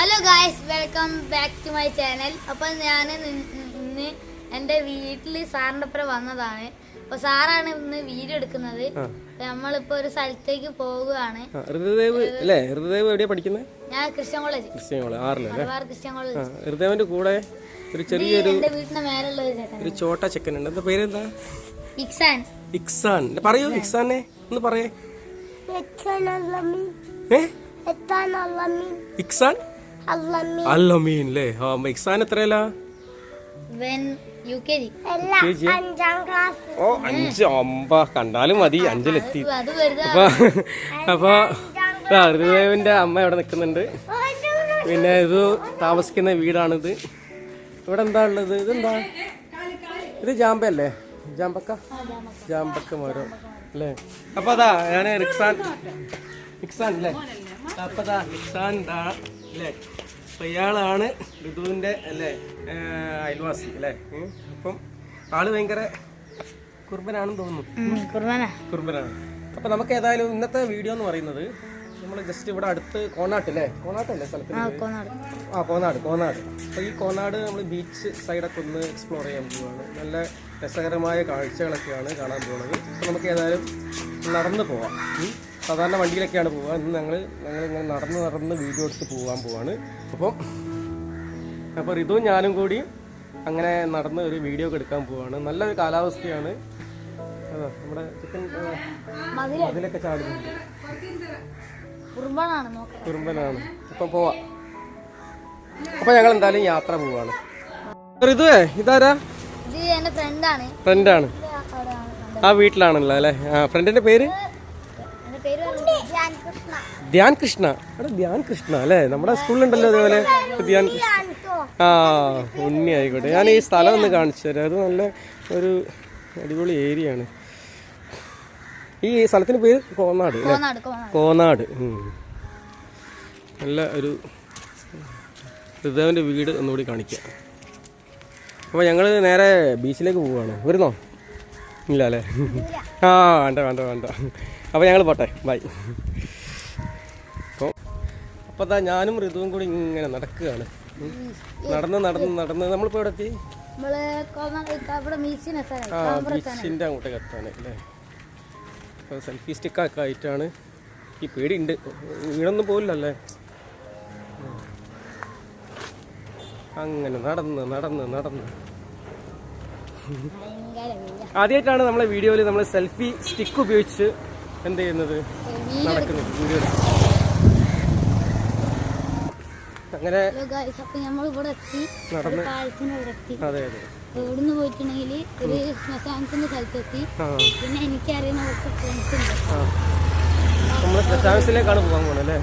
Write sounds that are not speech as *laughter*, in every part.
Hello guys welcome back to my channel അപ്പം ഞാൻ ഇന്ന് എന്റെ വീട്ടിൽ സാറിന്റെ ഒപ്പം വന്നതാണ്. അപ്പൊ സാറാണ് ഇന്ന് വീഡിയോ എടുക്കുന്നത്. നമ്മളിപ്പോ ഒരു സ്ഥലത്തേക്ക് പോവുകയാണ്. ഞാൻ Christian college Christian college Christian college ഹൃദയവന്റെ കൂടെ ഒരു ചെറിയൊരു എന്റെ വീട്ടിന്റെ മേലുള്ള ഒരു ചേട്ടൻ. ഒരു ചോട്ട ചെക്കൻ ഉണ്ട് എന്താ പേരെന്താ? ഇക്സാൻ. ഇക്സാൻ. പറയൂ ഇക്സാനെ. ഒന്ന് പറയേ. ഇക്സാൻ? അല്ലമീൻ. അല്ലേ ആ ഇക്സാൻ എത്രയല്ല? ഓ അഞ്ച് അമ്പ കണ്ടാലും മതി അഞ്ചിലെത്തി. അപ്പൊ അപ്പൊ ഹൃദയവിന്റെ അമ്മ ഇവിടെ നിൽക്കുന്നുണ്ട്. പിന്നെ ഇത് താമസിക്കുന്ന വീടാണിത്. ഇവിടെ എന്താ ഉള്ളത്? ഇതെന്താ? ഇത് ജാമ്പയല്ലേ? ജാമ്പക്ക? ജാമ്പക്ക മരം. അല്ലേ അപ്പൊ അതാ ഞാൻ റിക്സാൻ റിക്സാൻ അല്ലേ അപ്പൊ അതാ റിക്സാൻ ദാ അല്ലേ? അപ്പം ഇയാളാണ് ഋതുവിന്റെ അല്ലേ അയൽവാസി അല്ലേ? അപ്പം ആൾ ഭയങ്കര കുർബനാണെന്ന് തോന്നുന്നു. കുർബനാണ്. അപ്പൊ നമുക്ക് ഏതായാലും ഇന്നത്തെ വീഡിയോ എന്ന് പറയുന്നത് നമ്മൾ ജസ്റ്റ് ഇവിടെ അടുത്ത് കോണാട്ട് അല്ലേ? കോണാട്ടല്ലേ സ്ഥലത്തിന്? കോന്നാട് ആ കോനാട് കോനാട് അപ്പൊ ഈ കോനാട് നമ്മൾ ബീച്ച് സൈഡൊക്കെ ഒന്ന് എക്സ്പ്ലോർ ചെയ്യാൻ പോവാണ്. നല്ല രസകരമായ കാഴ്ചകളൊക്കെയാണ് കാണാൻ പോകുന്നത് അപ്പൊ നമുക്ക് ഏതായാലും നടന്നു പോവാം. സാധാരണ വണ്ടിയിലൊക്കെയാണ് പോവുക. ഇന്ന് ഞങ്ങൾ ഞങ്ങൾ ഇങ്ങനെ നടന്ന് നടന്ന് വീഡിയോ എടുത്ത് പോകാൻ പോവാണ്. അപ്പം അപ്പോൾ ഋതുവും ഞാനും കൂടി അങ്ങനെ നടന്ന് ഒരു വീഡിയോ ഒക്കെ എടുക്കാൻ പോവാണ്. നല്ലൊരു കാലാവസ്ഥയാണ്. നമ്മുടെ ചിക്കൻ അതിലൊക്കെ ചാടുന്നുണ്ട്. കുറുമ്പനാണ് അപ്പം പോവാം. അപ്പൊ ഞങ്ങൾ എന്തായാലും യാത്ര പോവാണ്. ഋതുവേ ഇതാരാ? ഫ്രണ്ടാണ് ആ വീട്ടിലാണല്ലോ അല്ലേ? ആ ഫ്രണ്ടിന്റെ പേര് എന്റെ പേര് പറഞ്ഞത് ധ്യാൻ കൃഷ്ണ ധ്യാൻ കൃഷ്ണ. എടാ ധ്യാൻ കൃഷ്ണ അല്ലേ? നമ്മുടെ സ്കൂളിലുണ്ടല്ലോ അതേപോലെ. ധ്യാൻ കൃഷ്ണ. ആ ഉണ്ണി ആയിക്കോട്ടെ ഞാൻ ഈ സ്ഥലം ഒന്ന് കാണിച്ചു തരാം. അത് നല്ല ഒരു അടിപൊളി ഏരിയ ആണ് ഈ സ്ഥലത്തിന് പേര് കോന്നാട് കോന്നാട് നല്ല ഒരു ഹൃദയന്റെ വീട് ഒന്നുകൂടി കാണിക്കാം. അപ്പോൾ ഞങ്ങൾ നേരെ ബീച്ചിലേക്ക് പോവുകയാണ് വരുന്നോ? ഇല്ല അല്ലേ? ആ വേണ്ട വേണ്ട വേണ്ട. അപ്പോൾ ഞങ്ങൾ പോട്ടെ. ബൈ. അപ്പോൾ അതാ ഞാനും ഋതുവും കൂടി ഇങ്ങനെ നടക്കുകയാണ്. നടന്ന് നടന്ന് നടന്ന്. നമ്മളിപ്പോൾ എവിടെ എത്തി ആ ബീച്ചിന്റെ അങ്ങോട്ടേക്ക് എത്താനായി അല്ലേ? അപ്പോൾ സെൽഫി സ്റ്റിക്കൊക്കെ ആയിട്ടാണ്. ഈ പേടിയുണ്ട്. വീടൊന്നും പോലല്ലേ അങ്ങനെ നടന്ന് നടന്ന് നടന്ന്. ആദ്യമായിട്ടാണ് നമ്മളെ വീഡിയോയിൽ നമ്മൾ സെൽഫി സ്റ്റിക്ക് ഉപയോഗിച്ച് എന്ത് ചെയ്യുന്നത്? നടക്കുന്നത് വീഡിയോ അങ്ങനെ അപ്പൊ നമ്മൾ ഇവിടെ എത്തി പാലത്തിന് ഇവിടെ എത്തി. അതെ അതെ. ഇവിടുന്ന് പോയിട്ടുണ്ടെങ്കിൽ ഒരു ശ്മശാനത്തിന്റെ സ്ഥലത്തെത്തി. പിന്നെ എനിക്കറിയുന്ന കുറച്ച് ഫ്രണ്ട്സ് ഉണ്ട്. ആ. നമ്മൾ ശ്മശാനത്തിലേക്കാണ് പോകാൻ പോകണം അല്ലേ?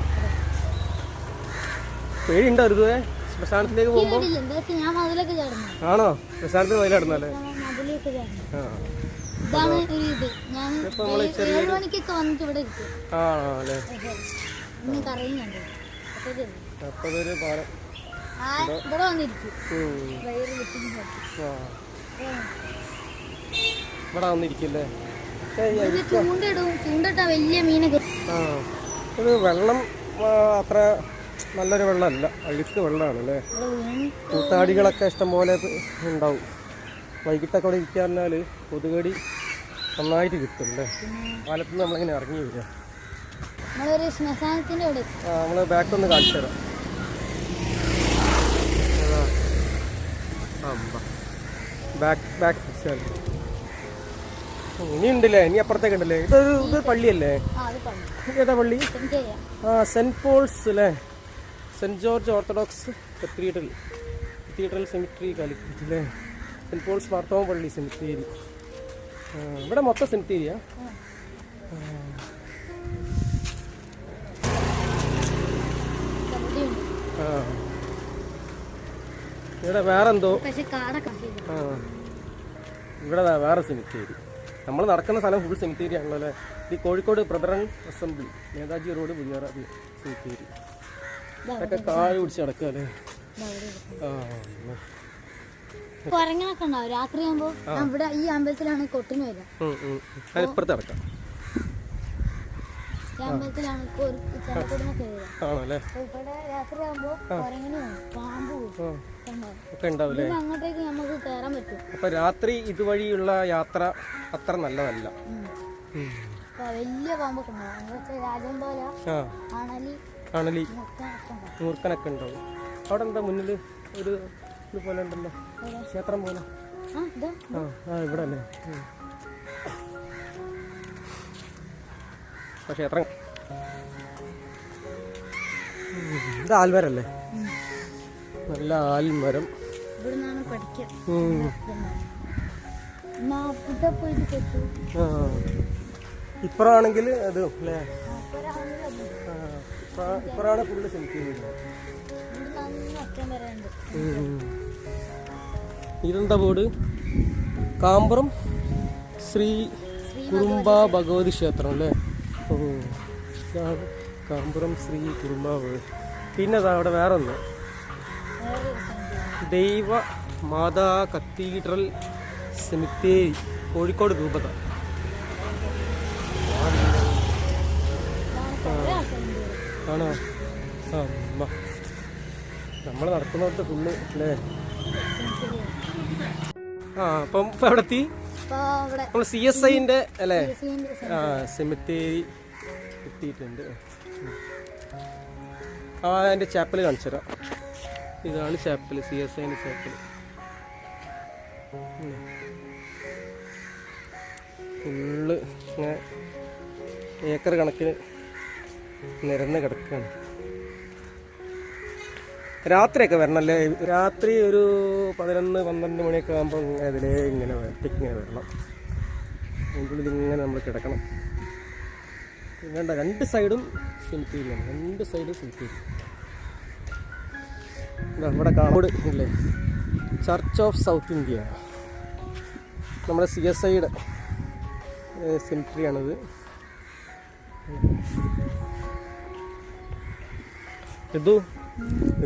പേടിയുണ്ടോ ശ്മശാനത്തിലേക്ക് പോകുമ്പോൾ ഞാൻ മതിലൊക്കെ ചേർന്നു ആണോ? ശ്മശാനത്തിന് മതിലിടുന്നല്ലേ മതിലൊക്കെ ഇതാണ് ഒരു ഇത്. ഞാൻ ഏഴ് മണിക്കൊക്കെ വന്നിട്ട് ഇവിടെ ഇരിക്കും ആണോ അല്ലേ? ഇന്ന് കറിയുന്നുണ്ട് അതൊരു പാലം. ഇവിടെ വന്നിരിക്കും. ഇവിടെ വന്നിരിക്കില്ലേ? ചൂണ്ടിടും. ചൂണ്ടിട്ടാ വലിയ മീനൊക്കെ ആ. ഇത് വെള്ളം അത്ര നല്ലൊരു വെള്ളമല്ല. അഴുക്ക് വെള്ളമാണ് അല്ലേ കൂത്താടികളൊക്കെ ഇഷ്ടംപോലെ ഉണ്ടാവും. വൈകിട്ടൊക്കെ അവിടെ ഇരിക്കുക പറഞ്ഞാൽ കൊതുകടി നന്നായിട്ട് കിട്ടും അല്ലേ? പാലത്ത് നമ്മളിങ്ങനെ ഇറങ്ങി വരിക? നമ്മളൊരു ശ്മശാനത്തിന്റെ അവിടെ ആ നമ്മൾ ബാക്ക് ഒന്ന് കാണിച്ചു തരാം. ബാക്ക് ബാക്ക് ഇനി ഉണ്ടല്ലേ ഇനി അപ്പുറത്തേക്ക് ഉണ്ടല്ലേ ഇതൊരു ഇത് പള്ളിയല്ലേ? ഏതാ പള്ളി? ആ സെന്റ് പോൾസ് അല്ലേ? Saint George Orthodox Cathedral cathedral cemetery Calicut അല്ലേ? സെന്റ് പോൾസ് മാർത്തോമ പള്ളി സെമിത്തേരി ഇവിടെ മൊത്തം സെമിത്തേരിയാ ഇവിടെ വേറെ എന്തോ പക്ഷെ കാടൊക്കെ ആ. ഇവിടെ വേറെ സെമിത്തേരി നമ്മൾ നടക്കുന്ന സ്ഥലം ഫുൾ സെമിത്തേരി ആണല്ലോ അല്ലേ? ഈ Kozhikode Brethren Assembly Netaji road Puthiyara സെമിത്തേരി ഇതൊക്കെ കാൽ പിടിച്ച് നടക്കുക അല്ലേ? ആ കുരങ്ങനൊക്കെ ഉണ്ടാവും. രാത്രി ആകുമ്പോ ഇവിടെ ഈ അമ്പലത്തിലാണ് കൊട്ടിന് വരിക ഇപ്പുറത്ത് നടക്കാം ഈ അമ്പലത്തിലാണ് ഇപ്പോൾ ഒരു ചെറുക്കുടുന്ന കയറുക ആണോ അല്ലേ അപ്പൊ ഇവിടെ രാത്രി ആകുമ്പോൾ കുരങ്ങിന് പാമ്പ് ആ, ഒക്കെ ഉണ്ടാവില്ലേ? അപ്പൊ രാത്രി ഇതുവഴിയുള്ള യാത്ര അത്ര നല്ലതല്ല. വലിയ പാമ്പൊക്കെ അണലി മൂർക്കനൊക്കെ ഉണ്ടാവും. അവിടെ എന്താ മുന്നിൽ ഒരു ഇതുപോലെ ഉണ്ടല്ലോ? ക്ഷേത്രം പോലെ? ആ ഇവിടെ അല്ലേ ക്ഷേത്രം ഇത് ആൽമരല്ലേ? നല്ല ആൽമരം. ഇപ്പറാണെങ്കിൽ അത് അല്ലേ? ഇപ്പറാണ് ഫുള്ള് ഉണ്ട്. ഇതെന്താ ബോർഡ് കാമ്പറം ശ്രീ കുറുമ്പ ഭഗവതി ക്ഷേത്രം അല്ലേ? ഓ കാമ്പുറം ശ്രീ കുടുംബാവ് പിന്നെ അവിടെ വേറെ ഒന്ന്. ദൈവ മാതാ കത്തീഡ്രൽ സെമിത്തേരി കോഴിക്കോട് രൂപത. ആണോ? ആ നമ്മൾ നടക്കുന്നിടത്ത് ഫുള്ള് അല്ലേ? ആ അപ്പം ഇപ്പം എവിടെ എത്തി നമ്മൾ സി എസ് ഐന്റെ അല്ലേ? ആ സെമിത്തേരി എത്തിയിട്ടുണ്ട് ആ അതിന്റെ ചാപ്പൽ കാണിച്ചു തരാം. ഇതാണ് ചാപ്പൽ സി എസ് ഐന്റെ ചാപ്പൽ ഫുള്ള് ഇങ്ങനെ ഏക്കർ കണക്കിന് നിരന്ന് കിടക്കുകയാണ് രാത്രിയൊക്കെ വരണം അല്ലേ രാത്രി ഒരു പതിനൊന്ന് പന്ത്രണ്ട് മണിയൊക്കെ ആകുമ്പോൾ അതിലേ ഇങ്ങനെ ഇങ്ങനെ വരണം. അതിന്റെ ഇങ്ങനെ നമ്മൾ കിടക്കണം. വേണ്ട രണ്ട് സൈഡും സെമിത്തേരിയാണ് രണ്ട് സൈഡും ഇതാ ഇവിടെ കാണോട് ഇല്ലേ? ചർച്ച് ഓഫ് സൗത്ത് ഇന്ത്യ നമ്മുടെ സി എസ് ഐയുടെ സെമിട്രിയാണിത് ഇത്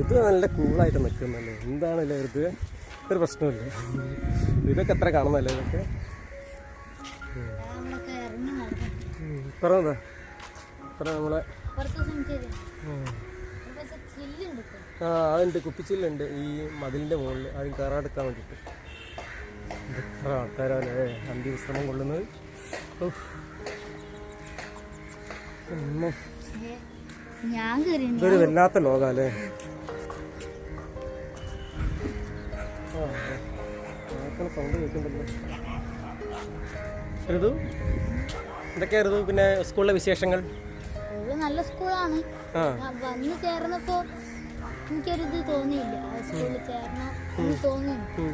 ഇത് നല്ല കൂളായിട്ട് നിൽക്കുന്നല്ലേ? എന്താണല്ലേ ഇത്? ഒരു പ്രശ്നമില്ല. ഇതൊക്കെ എത്ര കാണുന്നല്ലേ ഇതൊക്കെ? പറഞ്ഞതാ ഇത്ര നമ്മളെ ആ അതുണ്ട്. കുപ്പിച്ചില്ലുണ്ട്. ഈ മതിലിന്റെ മുകളിൽ ആരും കയറാടെടുക്കാൻ വേണ്ടിയിട്ട്. എത്ര ആൾക്കാരല്ലേ അന്ത്യവിശ്രമം കൊള്ളുന്നത്. ഉഫ്. ഞാൻ ഇതൊരു വല്ലാത്ത ലോകല്ലേ? സൗണ്ട് കേൾക്കുന്നുണ്ടല്ലോ ഋതു? എന്തൊക്കെയായിരുന്നു പിന്നെ സ്കൂളിലെ വിശേഷങ്ങൾ? നല്ല സ്കൂളാണ്. വന്ന് ചേർന്നപ്പോ എനിക്കൊരിത് തോന്നിയില്ല. സ്കൂളിൽ ചേർന്ന എന്ന്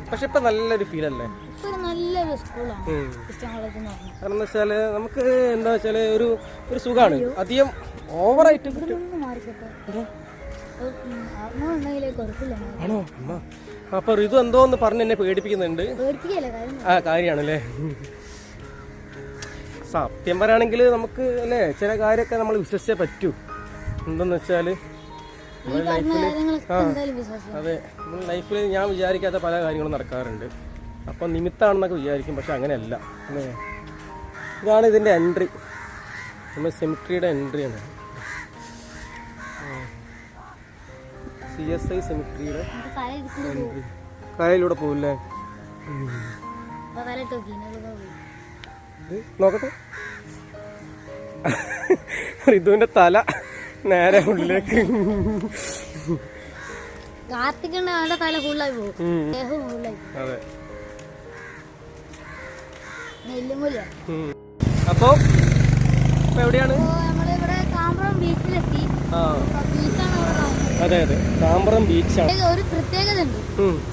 പക്ഷെ ഇപ്പൊ നല്ലൊരു ഫീൽ അല്ലേ? ഇപ്പൊ നല്ലൊരു സ്കൂളാണ്. ക്രിസ്ത്യൻ കോളേജ് എന്ന് പറഞ്ഞാൽ കാരണം വെച്ചാൽ നമുക്ക് എന്താ വെച്ചാൽ ഒരു ഒരു സുഖമാണ് അധികം ഓവറായിട്ട് മാറിക്കട്ടെ. ആണോ? അമ്മ. അപ്പൊ ഋതു എന്തോ എന്ന് പറഞ്ഞ് എന്നെ പേടിപ്പിക്കുന്നുണ്ട്. ആ കാര്യമാണല്ലേ സത്യം പറയുകയാണെങ്കിൽ നമുക്ക് അല്ലേ ചില കാര്യമൊക്കെ നമ്മൾ വിശ്വസിച്ചേ പറ്റൂ. എന്തെന്ന് വെച്ചാൽ അതെ. നമ്മൾ ലൈഫിൽ ഞാൻ വിചാരിക്കാത്ത പല കാര്യങ്ങളും നടക്കാറുണ്ട്. അപ്പം നിമിത്താണെന്നൊക്കെ വിചാരിക്കും പക്ഷെ അങ്ങനെയല്ല. അല്ലേ? ഇതാണ് ഇതിന്റെ എൻട്രി നമ്മൾ സെമിട്രിയുടെ എൻട്രിയാണ് സി എസ് ഐ സെമിട്രിയുടെ എൻട്രി കായലിലൂടെ പോവില്ലേ? നോക്കട്ടെ. ഇതുവിന്റെ തല. നേരെ ഉള്ളിലേക്ക്. കാർത്തികണ്ണ അവന്റെ തല ഫുള്ളായി പോകും. അതെ. എവിടെയാണ്? അപ്പോ കാണുന്നത് അതെ അതെ. താമ്പറം ബീച്ചാണ് ഒരു പ്രത്യേകത ഉണ്ട്.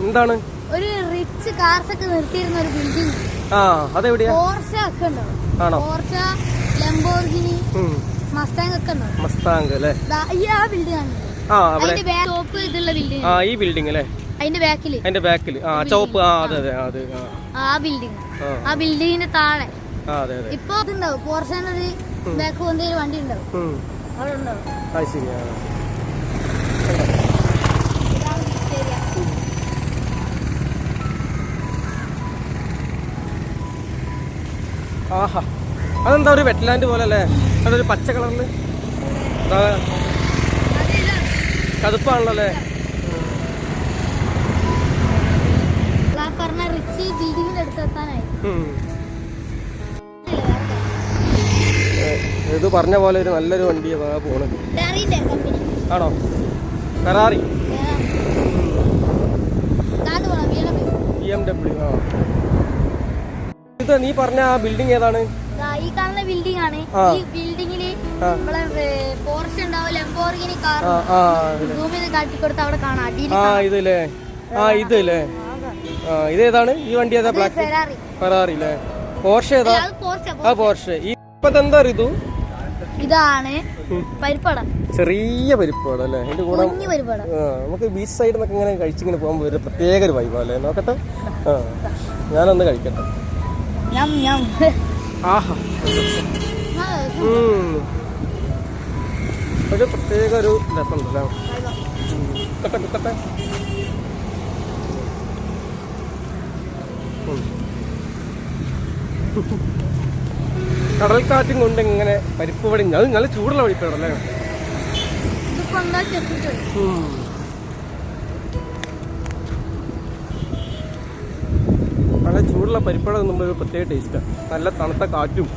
എന്താണ്? ഒരു റിച്ച് കാർസ് ഒക്കെ നിർത്തിയിരുന്ന ഒരു ബിൽഡിംഗ് ആ അതെവിടെയാ? പോർഷ ഒക്കെ ഉണ്ടാവും ആണോ? Porsche Lamborghini. മസ്താങ്ക് അല്ലേ? ആ അവിടെ. ആ ഈ ബിൽഡിംഗ് അല്ലേ? അതിന്റെ ബാക്കിൽ അതിന്റെ ബാക്കിൽ ആ ചോപ്പ് ആ അതെ അതെ അത് ആ. ബിൽഡിംഗ് ആ. ബിൽഡിംഗിന്റെ താഴെ. അതെ അതെ. ഇപ്പൊ പോർഷന്റെ ഒരു ബാക്ക് എന്തെങ്കിലും വണ്ടി ഉണ്ടാവും. അവിടെ ഉണ്ടാവും. അത്. ആഹാ. അതെന്താ ഒരു വെറ്റ്ലാൻഡ് പോലെ അല്ലേ അതൊരു പച്ച കളറിൽ കടുപ്പാണല്ലേ കതുപ്പാണല്ലോ അല്ലേ ഇത് പറഞ്ഞ പോലെ ഒരു നല്ലൊരു വണ്ടിയാണ് പോണത്. ആണോ? ഫെറാറി താന്ന് പോണം വീണ ബി എം ഡബ്ല്യു ആ. ഇത് നീ പറഞ്ഞ ആ ബിൽഡിംഗ് ഏതാണ്? ഈ കാണുന്ന ബിൽഡിംഗ് ആണ്. ആ. ഇതല്ലേ ആ ഇതല്ലേ ആ ഇതേതാണ്? ഈ വണ്ടി ഏതാ ബ്ലാക്ക് ഫെറാറി അല്ലേ പോർഷെ ഏതാ ആ പോർഷെ ഈ ഇപ്പത്തെ എന്താ ഇതു? ഇതാണ് പരിപ്പട. ചെറിയ പരിപ്പാടല്ലേ അല്ലേ? അതിന്റെ കൂടെ നമുക്ക് ബീച്ച് സൈഡിൽ നിന്നൊക്കെ ഇങ്ങനെ കഴിച്ചിങ്ങനെ പോകുമ്പോൾ ഒരു പ്രത്യേക ഒരു വൈബ് അല്ലേ? നോക്കട്ടെ. ആ ഞാനൊന്ന് കഴിക്കട്ടെ. ആഹാ. ഒരു പ്രത്യേക ഒരു രസമുണ്ടല്ലോ. കുത്തട്ടെ കുത്തട്ടെ. കടൽക്കാറ്റും കൊണ്ട് ഇങ്ങനെ പരിപ്പ് വടി അത് നല്ല ചൂടുള്ള വഴിപ്പാടല്ലേ. നല്ല ചൂടുള്ള പരിപ്പട നമ്മുടെ ഒരു പ്രത്യേക ടേസ്റ്റാണ് നല്ല തണുത്ത കാറ്റും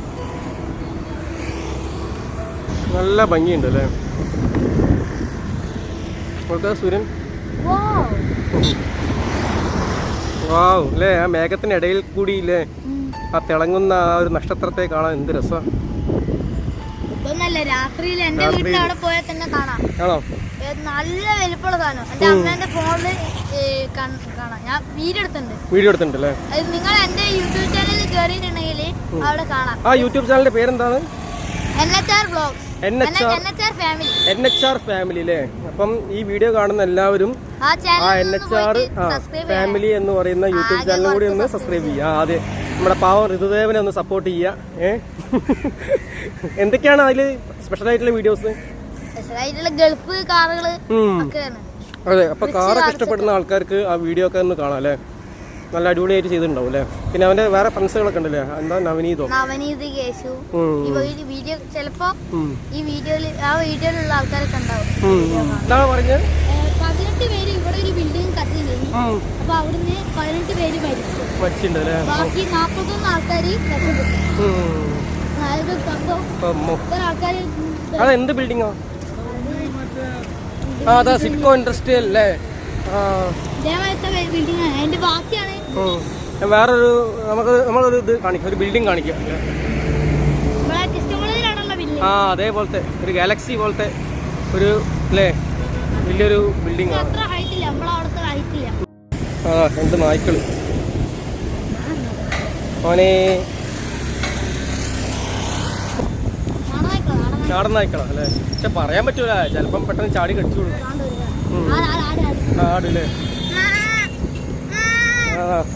നല്ല ഭംഗിയുണ്ട് അല്ലേ നോക്കുക സൂര്യൻ? വാവ് അല്ലേ? ആ മേഘത്തിനിടയിൽ കൂടി ഇല്ലേ ആ തിളങ്ങുന്ന ആ ഒരു നക്ഷത്രത്തെ കാണാൻ എന്ത് രസമാണ് രാത്രിയിൽ എന്റെ വീട്ടിൽ അവിടെ പോയാൽ തന്നെ കാണാം. ആണോ? നല്ല വലിപ്പമുള്ള സാധനം. എന്റെ അമ്മേന്റെ ഫോണിൽ കാണാം. ഞാൻ വീഡിയോ എടുത്തിട്ടുണ്ട്. വീഡിയോ എടുത്തിട്ടുണ്ട് നിങ്ങൾ എന്റെ യൂട്യൂബ് ചാനലിൽ കയറിയിട്ടുണ്ടെങ്കിൽ അവിടെ കാണാം. ആ യൂട്യൂബ് ചാനലിന്റെ പേരെന്താണ്? എൻ എച്ച് ആർ ഫാമിലി അല്ലേ അപ്പം ഈ വീഡിയോ കാണുന്ന എല്ലാവരും ആ channel N H R family എന്ന് പറയുന്ന യൂട്യൂബ് ചാനലും കൂടി ഒന്ന് സബ്സ്ക്രൈബ് ചെയ്യുക. ആദ്യം നമ്മുടെ പാവം ഋതുദേവനെ ഒന്ന് സപ്പോർട്ട് ചെയ്യുക. ഏ? എന്തൊക്കെയാണ് അതിൽ സ്പെഷ്യൽ ആയിട്ടുള്ള വീഡിയോസ് ഗൾഫ് കാറുകൾ അതെ അപ്പൊ കാറൊക്കെ ഇഷ്ടപ്പെടുന്ന ആൾക്കാർക്ക് ആ വീഡിയോ ഒക്കെ ഒന്ന് കാണാം അല്ലേ? നല്ല അടിപൊളിയായിട്ട് ചെയ്തിട്ടുണ്ടാവും അല്ലേ? പിന്നെ അവന്റെ വേറെ ഫ്രണ്ട്സുകളൊക്കെ ഉണ്ടല്ലേ? എന്താ നവനീതോ? നവനീത് കേശു. ഈ വീഡിയോ ചിലപ്പോ ഉം. ഈ വീഡിയോയിൽ ആ വീഡിയോയിലുള്ള ആൾക്കാരൊക്കെ ഉണ്ടാവും. ഉം. എന്താ പറഞ്ഞത് ഏ, പതിനെട്ട് പേര് ഇവിടെ ഒരു ബിൽഡിംഗ് കത്തിയിരുന്നു ഉം. അപ്പൊ അവിടുന്ന് പതിനെട്ട് പേര് മരിച്ചു. മച്ചിണ്ട് അല്ലേ? ബാക്കി നാപ്പത്തൊന്ന് അതെന്ത് ബിൽഡിങ്ങാ ആ അതാ സിഡ്കോ ഇൻഡസ്ട്രിയൽ അല്ലേ? ഇതേപോലത്തെ ബിൽഡിംഗ് ആണ്. അതിന്റെ ബാക്കിയാണ് ഉം. വേറൊരു നമുക്ക് നമ്മളൊരു ഇത് കാണിക്കാം. ഒരു ബിൽഡിംഗ് കാണിക്കാം. ആ അതേപോലത്തെ ഒരു ഗാലക്സി പോലത്തെ ഒരു അല്ലേ വലിയൊരു ബിൽഡിംഗ് ആ എന്ത് നായ്ക്കൾ. മോനേ. നാടൻ നായ്ക്കളാ അല്ലേ പക്ഷെ പറയാൻ പറ്റൂല. ചിലപ്പം പെട്ടെന്ന് ചാടി കടിച്ചോളൂ ആടില്ലേ ആട്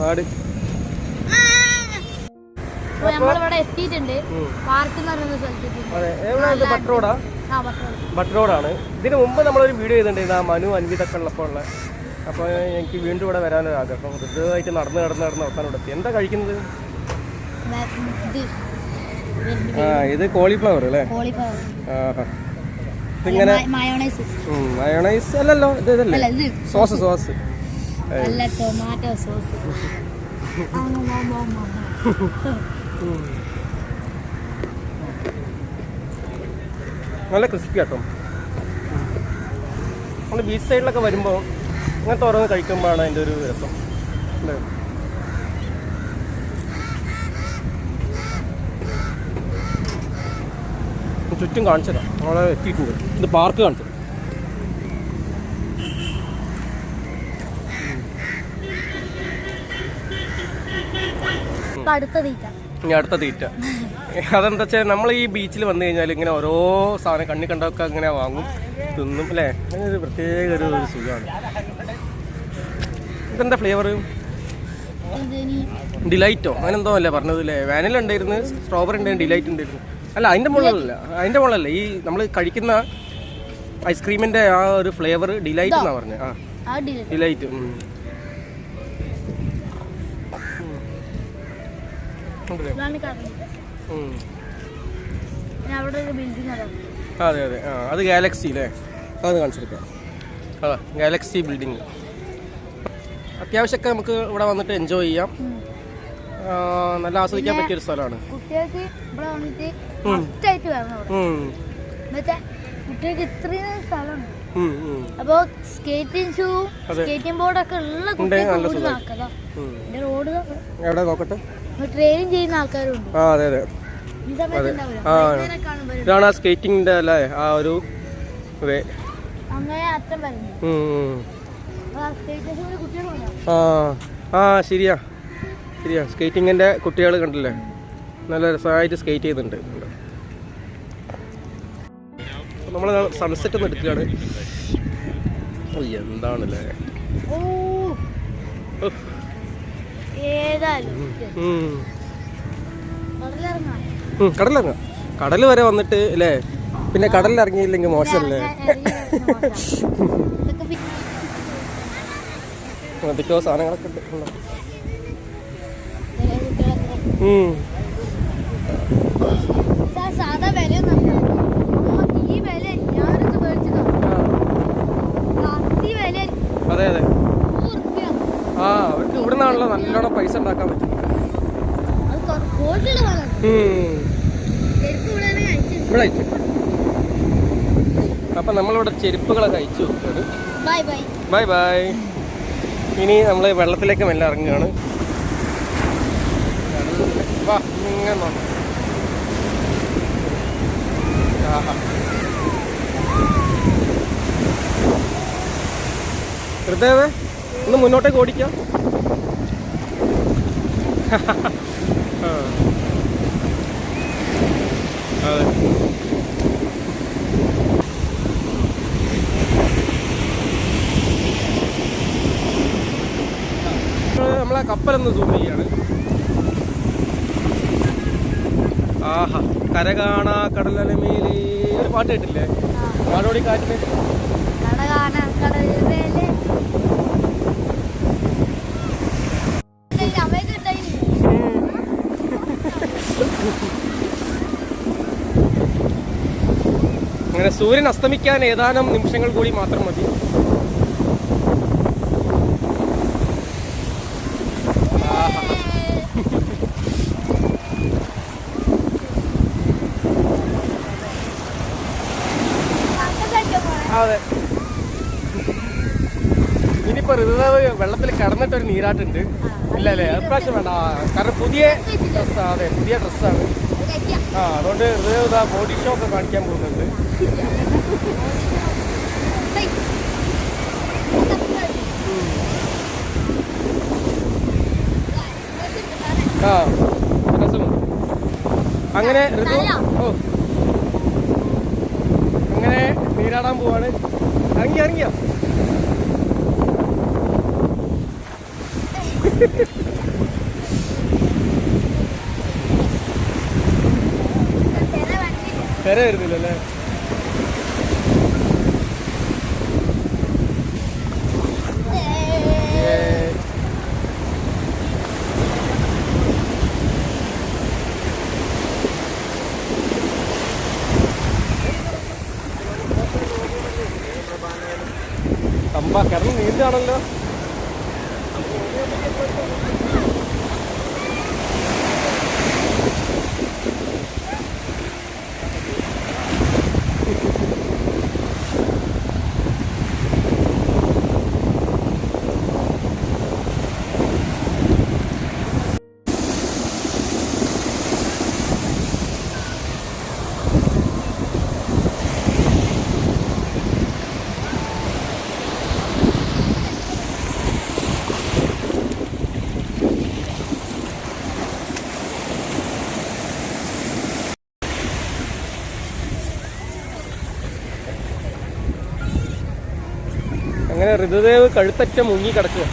ആട് നമ്മളിവിടെ എത്തിയിട്ടുണ്ട് ഇതിന് മുമ്പ് നമ്മളൊരു വീഡിയോ ചെയ്തിട്ടുണ്ടായിരുന്നു ആ മനു അൻവിതൊക്കെ ഉള്ളപ്പോൾ ഉള്ള അപ്പോൾ എനിക്ക് വീണ്ടും ഇവിടെ വരാനൊരു ആഗ്രഹം ഹൃദയമായിട്ട് നടന്ന് നടന്ന് നടന്ന് അവസാനം ഇവിടെ എത്തി എന്താ കഴിക്കുന്നത് ആ ഇത് കോളിഫ്ലവർ അല്ലേ ഇതിങ്ങനെ മയോണൈസ് അല്ലല്ലോ ഇത് ഇതല്ലേ ഇത് സോസ് സോസ് അല്ല ടൊമാറ്റോ സോസ് നല്ല ക്രിസ്പി ആട്ടോ. നമ്മൾ ബീച്ച് സൈഡിലൊക്കെ വരുമ്പോൾ ഇങ്ങനത്തെ ഓരോന്ന് കഴിക്കുമ്പോഴാണ് അതിന്റെ ഒരു രസം. അല്ലേ? ചുറ്റും കാണിച്ചതാണ് നമ്മളെ എത്തിയിട്ടുണ്ട്. ഇത് പാർക്ക് കാണിച്ചത്. ഇനി അടുത്ത തീറ്റ. അതെന്താ വെച്ചാൽ നമ്മൾ ഈ ബീച്ചിൽ വന്നു കഴിഞ്ഞാൽ ഇങ്ങനെ ഓരോ സാധനം കണ്ണി കണ്ടൊക്കെ ഇങ്ങനെ വാങ്ങും തിന്നും അല്ലേ? അങ്ങനെ ഒരു പ്രത്യേക ഒരു ഒരു സുഖമാണ് ഇതെന്താ ഫ്ലേവർ ഡിലൈറ്റോ അങ്ങനെ എന്തോ അല്ലേ പറഞ്ഞത് അല്ലേ? വാനില ഉണ്ടായിരുന്നു സ്ട്രോബെറി ഉണ്ടായിരുന്നു ഡിലൈറ്റ് ഉണ്ടായിരുന്നു. അല്ല അതിന്റെ മുകളിലല്ല. അതിന്റെ മുകളിലല്ല. ഈ നമ്മൾ കഴിക്കുന്ന ഐസ്ക്രീമിന്റെ ആ ഒരു ഫ്ലേവർ ഡിലൈറ്റ് എന്നാണ് പറഞ്ഞത് ആ. ഡിലൈറ്റ് അവിടെ ഒരു ബിൽഡിംഗ് അതെ അതെ. ആ അത് ഗാലക്സി അല്ലേ അത് കാണിച്ചെടുക്കാം. ആ ഗാലക്സി ബിൽഡിങ് അത്യാവശ്യമൊക്കെ നമുക്ക് ഇവിടെ വന്നിട്ട് എൻജോയ് ചെയ്യാം. നല്ല ആസ്വദിക്കാൻ പറ്റിയ ഒരു സ്ഥലമാണ്. കുട്ടികൾക്ക് ഇവിടെ വന്നിട്ട് വരണം കുട്ടികൾക്ക് ഇത്രയും സ്ഥലമുണ്ട്. അപ്പോ സ്കേറ്റിംഗ് ഷൂ സ്കേറ്റിംഗ് ബോർഡൊക്കെ ഉള്ള കുട്ടികൾക്ക്. റോഡ് എവിടെ നോക്കട്ടെ? ട്രെയിനിങ് ചെയ്യുന്ന ആൾക്കാരുണ്ട്. ആ അതെ അതെ. ആ. ഇതാണ് ആ സ്കേറ്റിംഗിന്റെ അല്ലേ ആ ഒരു വേ. ആ ആ ശരിയാ. ശരിയാ. സ്കേറ്റിങ്ങിന്റെ കുട്ടികൾ കണ്ടില്ലേ? നല്ല രസമായിട്ട് സ്കേറ്റ് ചെയ്യുന്നുണ്ട്. നമ്മൾ സൺസെറ്റ് ഒന്ന് എടുക്കുകയാണ് എന്താണല്ലേ? ഓ. കടലിറങ്ങാം കടൽ വരെ വന്നിട്ട് അല്ലേ പിന്നെ കടലിൽ ഇറങ്ങിയില്ലെങ്കിൽ മോശമല്ലേ? എന്തൊക്കെയോ സാധനങ്ങളൊക്കെ ഉണ്ട്. സാധാ അതി അതെ. ആ അവർക്ക് ഇവിടെ നിന്നാണല്ലോ നല്ലോണം പൈസ ഉണ്ടാക്കാൻ പറ്റും ഇവിടെ അയച്ചു അപ്പം നമ്മളിവിടെ ചെരുപ്പുകളൊക്കെ അയച്ചു ബൈ ബൈ. ഇനി നമ്മൾ വെള്ളത്തിലേക്ക് മെല്ലെ ഇറങ്ങുകയാണ്. വാ ഇങ്ങനെ നോക്കാം. ആഹാ. ഹൃദയവേ ഒന്ന് മുന്നോട്ടേക്ക് ഓടിക്കാം. അതെ നമ്മൾ കപ്പലൊന്ന് സൂം ചെയ്യാണ്. ആഹാ കര കാണാ കടലമേലേ ഒരു പാട്ട് കേട്ടില്ലേ? പാടോടി കാറ്റിന് കട കാണാൻ കടൽ വേല അമ്മയ്ക്ക് ഉണ്ടായില്ലേ അങ്ങനെ സൂര്യൻ അസ്തമിക്കാൻ ഏതാനും നിമിഷങ്ങൾ കൂടി മാത്രം മതി. അതെ. ഇനിയിപ്പോ ഋതുദേവ് വെള്ളത്തിൽ കടന്നിട്ടൊരു നീരാട്ടുണ്ട്. ഇല്ല അല്ലേ അപ്രാവശ്യം വേണ്ട. കാരണം പുതിയ ഡ്രസ്സാണ് അതെ പുതിയ ഡ്രസ്സാണ്. ആ അതുകൊണ്ട് ഋതുദേവ് ബോഡി ഷോ ഒക്കെ കാണിക്കാൻ പോകുന്നുണ്ട് ആ രസമുണ്ട് അങ്ങനെ ഋതു ഓ. അങ്ങനെ നീരാടാൻ പോവാണ്. ഇറങ്ങി ഇറങ്ങിയോ? പെര വരുന്നില്ലല്ലേ? കിടന്ന് നീന്താണല്ലോ. ഋതുദേവ് കഴുത്തറ്റ മുങ്ങി കിടക്കുക.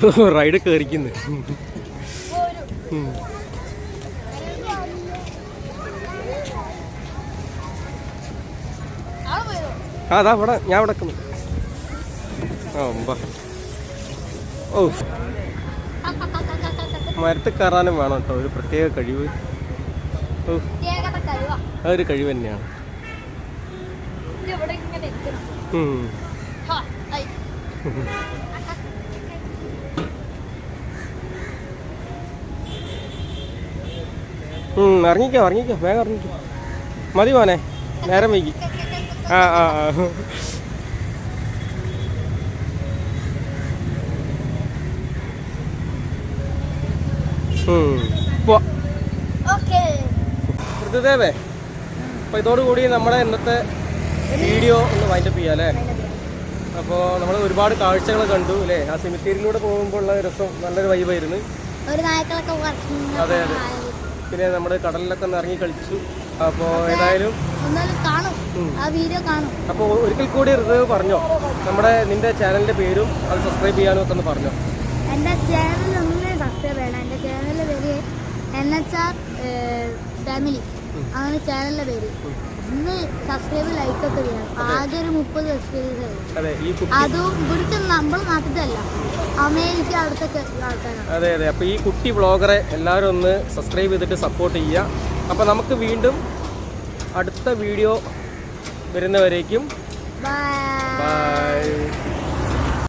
*laughs* റൈഡ് കയറിക്കുന്നു. ആ അതാ ഇവിടെ ഞാൻ ഇവിടെ നിൽക്കുന്നു ഓ മരത്തിൽ കയറാനും വേണം കേട്ടോ ഒരു പ്രത്യേക കഴിവ്. ഓ പ്രത്യേകത കഴിവാ അതൊരു കഴിവ് തന്നെയാണ് ഇവിടെ ഇങ്ങനെ *laughs* ഇറങ്ങിക്കോ ഇറങ്ങിക്കോ വേഗം ഇറങ്ങിക്കോ. മതി മോനെ നേരം വൈകി. ആ ആ ആ. ഋതുദേവേ അപ്പോൾ ഇതോടുകൂടി നമ്മുടെ ഇന്നത്തെ വീഡിയോ ഒന്ന് വൈൻഡപ്പ് ചെയ്യാം അല്ലേ? അപ്പോൾ നമ്മൾ ഒരുപാട് കാഴ്ചകൾ കണ്ടു അല്ലേ? ആ സിമിത്തേരിയിലൂടെ പോകുമ്പോൾ ഉള്ള രസം നല്ലൊരു വൈബായിരുന്നു അതെ, അതെ. പിന്നെ നമ്മൾ കടലിലൊക്കെ ഒന്ന് ഇറങ്ങി കളിച്ചു. അപ്പോൾ ഏതായാലും അപ്പോൾ ഒരിക്കൽ കൂടി ഋതുദേവ് പറഞ്ഞോ. നമ്മുടെ നിന്റെ ചാനലിന്റെ പേരും അത് സബ്സ്ക്രൈബ് ചെയ്യാനും ഒക്കെ ഒന്ന് പറഞ്ഞോ. എന്റെ ചാനൽ ഒന്ന് സബ്സ്ക്രൈബ് ചെയ്യണം. എന്റെ ചാനലിന്റെ പേര് എൻ എച്ച് ആർ ഫാമിലി അങ്ങനെ ചാനലിന്റെ പേര്. ഒന്ന് സബ്സ്ക്രൈബ് ലൈക്ക് ഒക്കെ ചെയ്യണം. ആകെ ഒരു മുപ്പത് സബ്സ്ക്രൈബേഴ്സ് അതെ ഇവിടുത്തെ നമ്മുടെ നാട്ടിലല്ല അമേരിക്ക അവിടുത്തെ ആൾക്കാരാണ്. അതെ അതെ. അപ്പൊ ഈ കുട്ടി വ്ളോഗറെ എല്ലാവരും ഒന്ന് സബ്സ്ക്രൈബ് ചെയ്തിട്ട് സപ്പോർട്ട് ചെയ്യുക. അപ്പൊ നമുക്ക് വീണ്ടും അടുത്ത വീഡിയോ വരുന്നവരേക്കും ബൈ